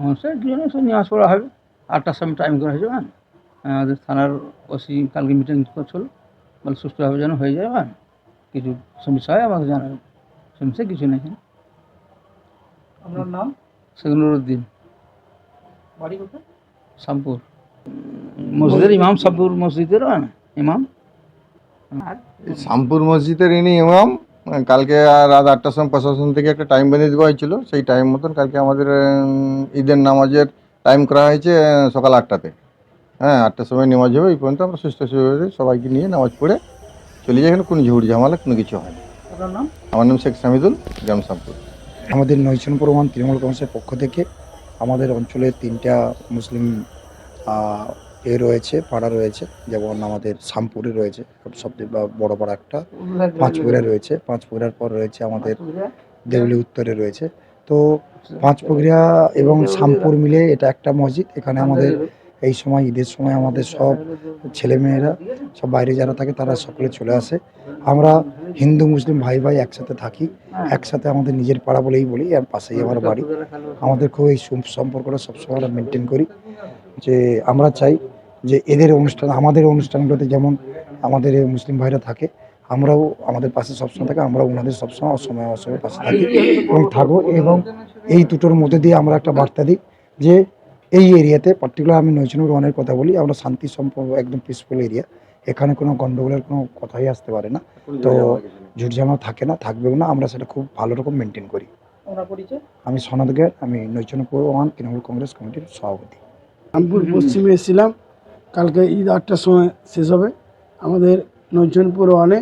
সমস্যা দুজনে সব নিয়ে পড়া হবে? আটটার সময় টাইম করা হয়েছে হ্যাঁ। আমাদের থানার ওসি কালকে মিটিং করছিল। বলে সুস্থভাবে যেন হয়ে যায় হ্যাঁ। কিছু সমস্যা হয় আমাকে জানাবে। সমস্যা কিছু নেই। আপনার নাম? সেগুলো দিন বাড়ি কোথায়? শামপুর। মসজিদের ইমাম শামপুর মসজিদের হ্যাঁ ইমাম। শামপুর মসজিদের ইনি ইমাম? কালকে রাত আটটার সময় প্রশাসন থেকে একটা টাইম বেঁধে দেওয়া হয়েছিল। সেই টাইম মতন কালকে আমাদের ঈদের নামাজের টাইম করা হয়েছে সকাল আটটাতে। হ্যাঁ আটটার সময় নামাজ হবে এই পর্যন্ত আমরা সুস্থ সুবিধে সবাইকে নিয়ে নামাজ পড়ে চলে যাই। এখানে কোনো ঝুড় ঝামেলা কোনো কিছু হয় না। নাম? আমার নাম শেখ সামিদুল গ্রাম শামপুর আমাদের নৈচন প্রমাণ তৃণমূল কংগ্রেসের পক্ষ থেকে আমাদের অঞ্চলে তিনটা মুসলিম এ রয়েছে পাড়া রয়েছে যেমন আমাদের শামপুরে রয়েছে সবচেয়ে বড় পাড়া একটা পাঁচপুরে রয়েছে পাঁচপুরার পর রয়েছে আমাদের দেউলি উত্তরে রয়েছে। তো পাঁচপুরিয়া এবং শামপুর মিলে এটা একটা মসজিদ এখানে আমাদের এই সময় ঈদের সময় আমাদের সব ছেলেমেয়েরা সব বাইরে যারা থাকে তারা সকলে চলে আসে। আমরা হিন্দু মুসলিম ভাই ভাই একসাথে থাকি একসাথে আমাদের নিজের পাড়া বলেই বলি আর পাশেই আমার বাড়ি। আমাদের খুব এই সুম- সম্পর্কটা সবসময় আমরা মেনটেন করি। যে আমরা চাই যে এদের অনুষ্ঠান আমাদের অনুষ্ঠানগুলোতে যেমন আমাদের এই মুসলিম ভাইরা থাকে আমরাও আমাদের পাশে সবসময় থাকে আমরাও ওনাদের সবসময় অসময় অসময় পাশে থাকি এবং থাকব এবং এই দুটোর মধ্যে দিয়ে আমরা একটা বার্তা দিই যে এই এরিয়াতে পার্টিকুলার আমি নৈচনুর ওয়ানের কথা বলি আমরা শান্তি সম্পর্ক একদম পিসফুল এরিয়া এখানে কোনো গন্ডগোলের কোনো কথাই আসতে পারে না। তো ঝুটঝামা থাকে না থাকবেও না আমরা সেটা খুব ভালো রকম মেনটেন করি। আমি সনদ গের আমি নৈচনপুর ওয়ান তৃণমূল কংগ্রেস কমিটির সভাপতি। রামপুর পশ্চিমে এসেছিলাম। কালকে ঈদ আটটার সময় শেষ হবে। আমাদের নৈচনপুর ওয়ানে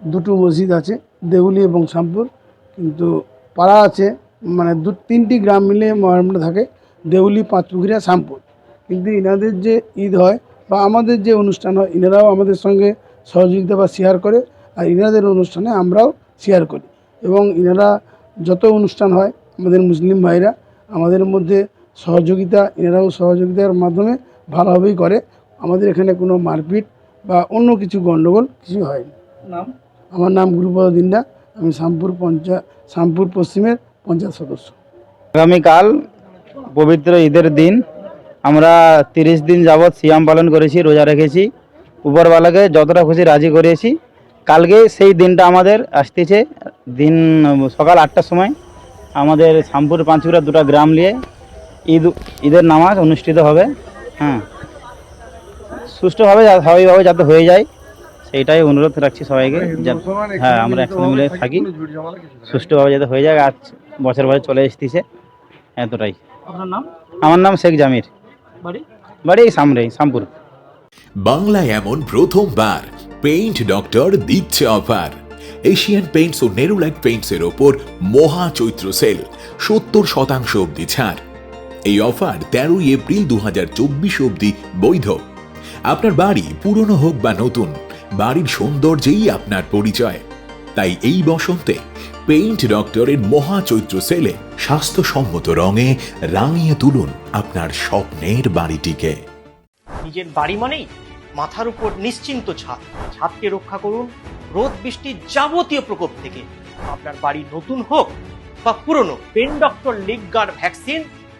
দুটো মসজিদ আছে, দেউলি এবং শামপুর। কিন্তু পাড়া আছে মানে দু, তিনটি গ্রাম মিলে মহারামটা থাকে, দেউলি পাঁচপুকুরিয়া শামপুর। কিন্তু ইনাদের যে ঈদ হয় বা আমাদের যে অনুষ্ঠান হয় ইনারাও আমাদের সঙ্গে সহযোগিতা বা শেয়ার করে আর ইনাদের অনুষ্ঠানে আমরাও শেয়ার করি। এবং ইনারা যত অনুষ্ঠান হয়, আমাদের মুসলিম ভাইরা, আমাদের মধ্যে সহযোগিতা এনারাও সহযোগিতার মাধ্যমে ভালোভাবেই করে। আমাদের এখানে কোনো মারপিট বা অন্য কিছু গণ্ডগোল কিছু হয়নি। নাম? আমার নাম গুরুপদ দিন্ডা আমি শ্যামপুর পঞ্চায়েত শামপুর পশ্চিমের পঞ্চায়েত সদস্য। আগামীকাল পবিত্র ঈদের দিন আমরা তিরিশ দিন যাবৎ সিয়াম পালন করেছি রোজা রেখেছি। উপরওয়ালাকে যতটা খুশি রাজি করিয়েছি। কালকে সেই দিনটা আমাদের আসতেছে। দিন সকাল আটটার সময় আমাদের শামপুর পাঁচপুরা দুটো গ্রাম নিয়ে ঈদ ঈদের নামাজ অনুষ্ঠিত হবে হ্যাঁ। সুষ্ঠুভাবে স্বাভাবিকভাবে যাতে হয়ে যায় সেইটাই অনুরোধ রাখছি সবাইকে হ্যাঁ আমরা একসঙ্গে মিলে থাকি। সুষ্ঠুভাবে যাতে হয়ে যায় আজ বছর বছর চলে এসতেছে এতটাই। আমার নাম শেখ জামির। বাড়ি? বাড়ি এই সামরে শামপুর বাংলায় এমন প্রথমবার পেইন্ট ডক্টর দিচ্ছে অফার এশিয়ান পেইন্টস ও নেরুলাইট পেইন্টস এর ওপর মহা চৈত্র সেল সত্তর শতাংশ অবধি ছাড়। এই অফার তেরোই এপ্রিল দু হাজার চব্বিশ অবধি বৈধ। আপনার বাড়ি পুরনো হোক বা নতুন, বাড়ির সৌন্দর্যেই আপনার পরিচয়। তাই এই বসন্তে পেইন্ট ডক্টরের মহা চৈত্র সেলে স্বাস্থ্যসম্মত রঙে রাঙিয়ে তুলুন আপনার স্বপ্নের বাড়িটিকে। নিজের বাড়ি মানেই মাথার উপর নিশ্চিন্ত ছাদ। ছাদকে রক্ষা করুন রোদ বৃষ্টির যাবতীয় প্রকোপ থেকে। আপনার বাড়ি নতুন হোক বা পুরনো paint doctor leak guard vaccine